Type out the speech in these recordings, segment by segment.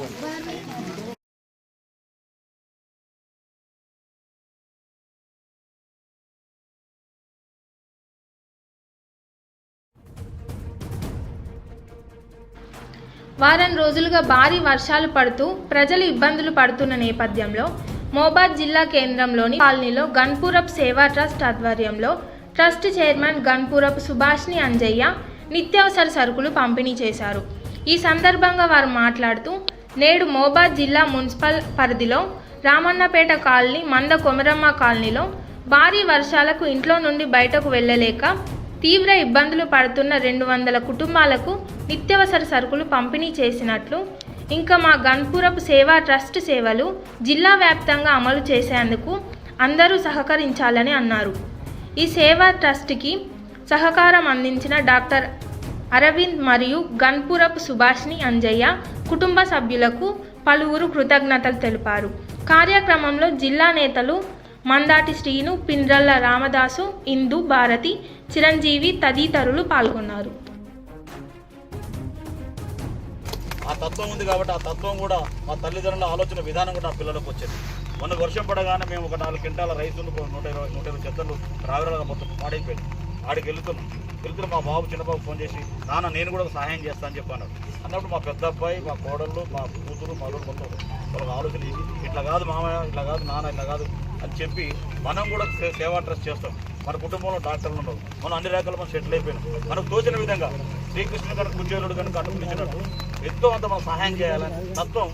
వారం రోజులుగా భారీ వర్షాలు పడుతూ ప్రజలు ఇబ్బందులు పడుతున్న నేపథ్యంలో మోబాద్ జిల్లా కేంద్రంలోని కాలనీలో గన్పూరప్ సేవా ట్రస్ట్ ఆధ్వర్యంలో ట్రస్ట్ చైర్మన్ గన్పూరప్ సుభాష్ని అంజయ్య నిత్యావసర సరుకులు పంపిణీ చేశారు. ఈ సందర్భంగా వారు మాట్లాడుతూ నేడు మోబాద్ జిల్లా మున్సిపల్ పరిధిలో రామన్నపేట కాలనీ మంద కొమరమ్మ కాలనీలో భారీ వర్షాలకు ఇంట్లో నుండి బయటకు వెళ్ళలేక తీవ్ర ఇబ్బందులు పడుతున్న రెండు వందల కుటుంబాలకు నిత్యవసర సరుకులు పంపిణీ చేసినట్లు ఇంకా మా గన్పురపు సేవా ట్రస్ట్ సేవలు జిల్లా వ్యాప్తంగా అమలు చేసేందుకు అందరూ సహకరించాలని అన్నారు. ఈ సేవా ట్రస్ట్కి సహకారం అందించిన డాక్టర్ అరవింద్ మరియు గన్పురపు సుభాష్ని అంజయ్య కుటుంబ సభ్యులకు పలువురు కృతజ్ఞతలు తెలిపారు. కార్యక్రమంలో జిల్లా నేతలు మందాటి శ్రీను పిండ్రల్ల రామదాసు ఇందు భారతి చిరంజీవి తదితరులు పాల్గొన్నారు. ఆ తత్వం ఉంది కాబట్టి ఆ తత్వం కూడా మా తల్లిదండ్రుల ఆలోచన విధానం కూడా నా పిల్లలకు వచ్చింది. మొన్న వర్షం పడగానే మేము ఒక నాలుగు క్వింటాల రైతులు నూట ఇరవై నూట ఇరవై చెత్తలు రావిరాలుగా మొత్తం పాడైపోయింది. ఆడికి వెళుతున్నాం. వెళ్తున్న మా బాబు చిన్నబాబు ఫోన్ చేసి నాన్న నేను కూడా సహాయం చేస్తా అని చెప్పాను. అన్నప్పుడు మా పెద్ద అబ్బాయి మా కోడళ్ళు మా కూతురు మా అల్లుడు మొత్తం వాళ్ళకి ఆలోచన ఇది. ఇట్లా కాదు మామయ్య ఇట్లా కాదు నాన్న ఇట్లా కాదు అని చెప్పి మనం కూడా సేవా ట్రస్ట్ చేస్తాం. మన కుటుంబంలో డాక్టర్లు ఉండవు మనం అన్ని రకాల మనం సెటిల్ అయిపోయినాం. మనకు తోచిన విధంగా శ్రీకృష్ణుడు కనుక కుచేలుడు కనుక అటుకునిచ్చినట్టు ఎంతో అంత మనం సహాయం చేయాలని తత్వం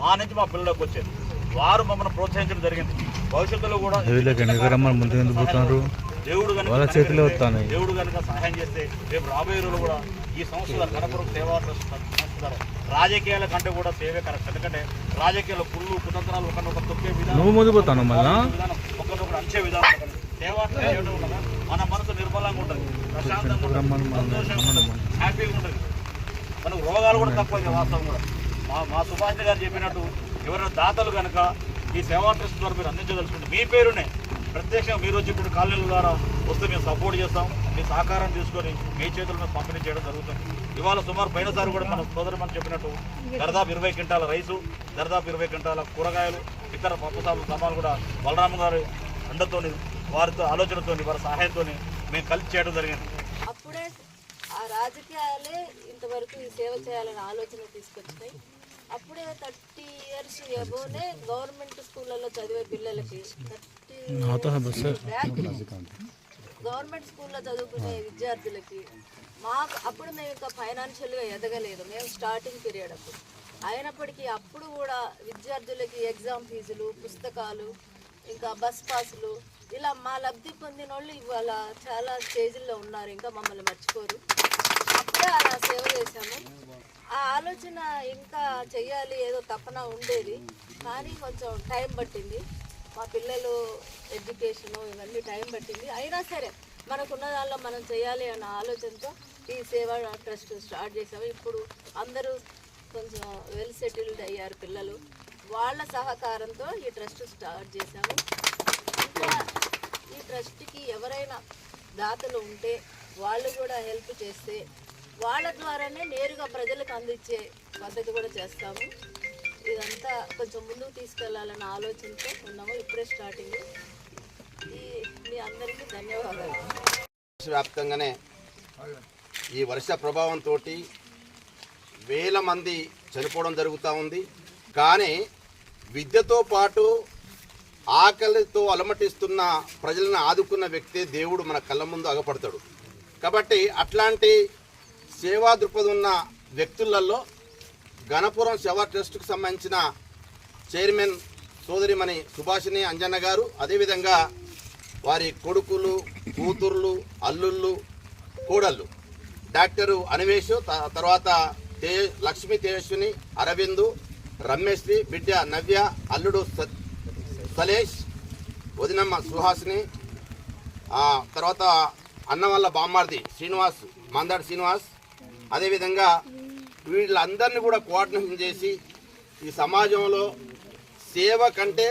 మా నుంచి మా పిల్లలకు వచ్చేది. వారు మమ్మల్ని ప్రోత్సహించడం జరిగింది. భవిష్యత్తులో కూడా దేవుడు కనుక చేతిలో దేవుడు కనుక సహాయం చేస్తే రేపు రాబోయే రోజులు కూడా ఈ సంస్థ కనపరం సేవా రాజకీయాల కంటే కూడా సేవే కరెక్ట్. ఎందుకంటే రాజకీయాల పుల్లు కుతంత్రాలు ఒక ఒక తొక్కే విధానం విధానం ఒకరినొకరు అంచే విధానం. సేవా మన మనసు నిర్మలంగా ఉంటుంది. ప్రశాంతంగా ఉంటుంది. సంతోషంగా ఉంటుంది. హ్యాపీగా ఉంటుంది. మనకు రోగాలు కూడా తక్కువ వాస్తవం కూడా. మా మా సుభాష్ గారు చెప్పినట్టు ఎవరైనా దాతలు కనుక ఈ సేవా ట్రస్ట్ ద్వారా మీరు అందించదలుచుకుంటే మీ పేరునే ప్రత్యక్షంగా మీరు వచ్చి ఇప్పుడు కాలనీల ద్వారా వస్తే మేము సపోర్ట్ చేస్తాం. మీ సహకారం తీసుకొని మీ చేతులను పంపిణీ చేయడం జరుగుతుంది. ఇవాళ సుమారు పోయినసారి కూడా మన సోదరు మనం చెప్పినట్టు దర్దాపు ఇరవై క్వింటాల రైసు దర్దాపు ఇరవై క్వింటాల కూరగాయలు ఇతర పప్పు సామాన్లు కూడా బలరామ గారి అండతో వారితో ఆలోచనతోని వారి సహాయంతో మేము కలిసి చేయడం జరిగింది. అప్పుడే ఆ రాజకీయాలే ఇంతవరకు ఈ సేవ చేయాలనే ఆలోచన తీసుకొచ్చినాయి అప్పుడే థర్టీ ఇయర్స్ ఎబోనే గవర్నమెంట్ స్కూళ్ళలో చదివే పిల్లలకి థర్టీ గవర్నమెంట్ స్కూల్లో చదువుకునే విద్యార్థులకి మాకు అప్పుడు మేము ఇంకా ఫైనాన్షియల్గా ఎదగలేదు. మేము స్టార్టింగ్ పీరియడ్ అప్పుడు. అయినప్పటికీ అప్పుడు కూడా విద్యార్థులకి ఎగ్జామ్ ఫీజులు పుస్తకాలు ఇంకా బస్ పాసులు ఇలా మా లబ్ధి పొందిన వాళ్ళు ఇవాళ చాలా స్టేజ్ల్లో ఉన్నారు. ఇంకా మమ్మల్ని మర్చిపోరు. అప్పుడే ఆలోచన ఇంకా చెయ్యాలి ఏదో తపన ఉండేది. కానీ కొంచెం టైం పట్టింది. మా పిల్లలు ఎడ్యుకేషను ఇవన్నీ టైం పట్టింది. అయినా సరే మనకున్న దానిలో మనం చేయాలి అన్న ఆలోచనతో ఈ సేవా ట్రస్ట్ స్టార్ట్ చేసాము ఇప్పుడు అందరూ కొంచెం వెల్ సెటిల్డ్ అయ్యారు పిల్లలు. వాళ్ళ సహకారంతో ఈ ట్రస్ట్ స్టార్ట్ చేశాము. ఇంకా ఈ ట్రస్ట్కి ఎవరైనా దాతలు ఉంటే వాళ్ళు కూడా హెల్ప్ చేస్తే వాళ్ళ ద్వారానే నేరుగా ప్రజలకు అందించే పద్ధతి కూడా చేస్తాము. ఇదంతా కొంచెం ముందుకు తీసుకెళ్ళాలన్న ఆలోచనతో ఉన్నాము. ఇప్పుడే స్టార్టింగ్ ఈ మీ అందరికీ ధన్యవాదాలు. వ్యాప్తంగానే ఈ వర్ష ప్రభావంతో వేల మంది చనిపోవడం జరుగుతూ ఉంది. కానీ విద్యతో పాటు ఆకలితో అలమటిస్తున్న ప్రజలను ఆదుకున్న వ్యక్తే దేవుడు మన కళ్ళ ముందు అగపడతాడు. కాబట్టి అట్లాంటి సేవా దృక్పథం ఉన్న వ్యక్తులలో గణపురం సేవా ట్రస్ట్కు సంబంధించిన చైర్మన్ సోదరిమణి సుభాషిణి అంజన్న గారు అదేవిధంగా వారి కొడుకులు కూతుర్లు అల్లుళ్ళు కోడళ్ళు. డాక్టరు అనివేష్ త- తర్వాత తే లక్ష్మీ తేజస్విని అరవిందు రమేశ్రీ బిడ్డ నవ్య అల్లుడు సలేష్ వదినమ్మ సుహాసిని తర్వాత అన్నవల్ల బామ్మార్ది శ్రీనివాస్ మందాడి శ్రీనివాస్ అదేవిధంగా వీళ్ళందరినీ కూడా కోఆర్డినేషన్ చేసి ఈ సమాజంలో సేవ కంటే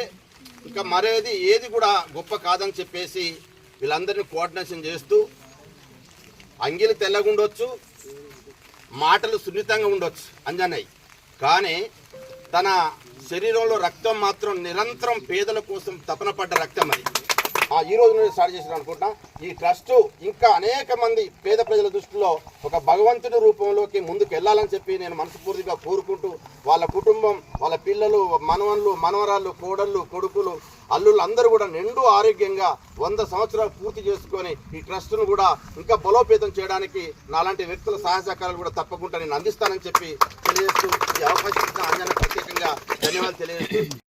ఇంకా మరేది ఏది కూడా గొప్ప కాదని చెప్పేసి వీళ్ళందరినీ కోఆర్డినేషన్ చేస్తూ అంగిలి తెల్లగా ఉండొచ్చు మాటలు సున్నితంగా ఉండొచ్చు అంజనయ్య కానీ తన శరీరంలో రక్తం మాత్రం నిరంతరం పేదల కోసం తపన పడ్డ రక్తం అది. ఈ రోజు నుండి స్టార్ట్ చేసిన అనుకుంటున్నా. ఈ ట్రస్ట్ ఇంకా అనేక మంది పేద ప్రజల దృష్టిలో ఒక భగవంతుడి రూపంలోకి ముందుకు వెళ్ళాలని చెప్పి నేను మనస్ఫూర్తిగా కోరుకుంటూ వాళ్ళ కుటుంబం వాళ్ళ పిల్లలు మనవన్లు మనవరాళ్ళు కోడళ్ళు కొడుకులు అల్లుళ్ళు అందరూ కూడా నిండు ఆరోగ్యంగా వంద సంవత్సరాలు పూర్తి చేసుకొని ఈ ట్రస్ట్ను కూడా ఇంకా బలోపేతం చేయడానికి నాలాంటి వ్యక్తుల సహాయ సహకారాలు కూడా తప్పకుండా నేను అందిస్తానని చెప్పి తెలియజేస్తూ ఈ అవకాశం ఇచ్చిన అంజన ప్రత్యేకంగా ధన్యవాదాలు తెలియజేస్తూ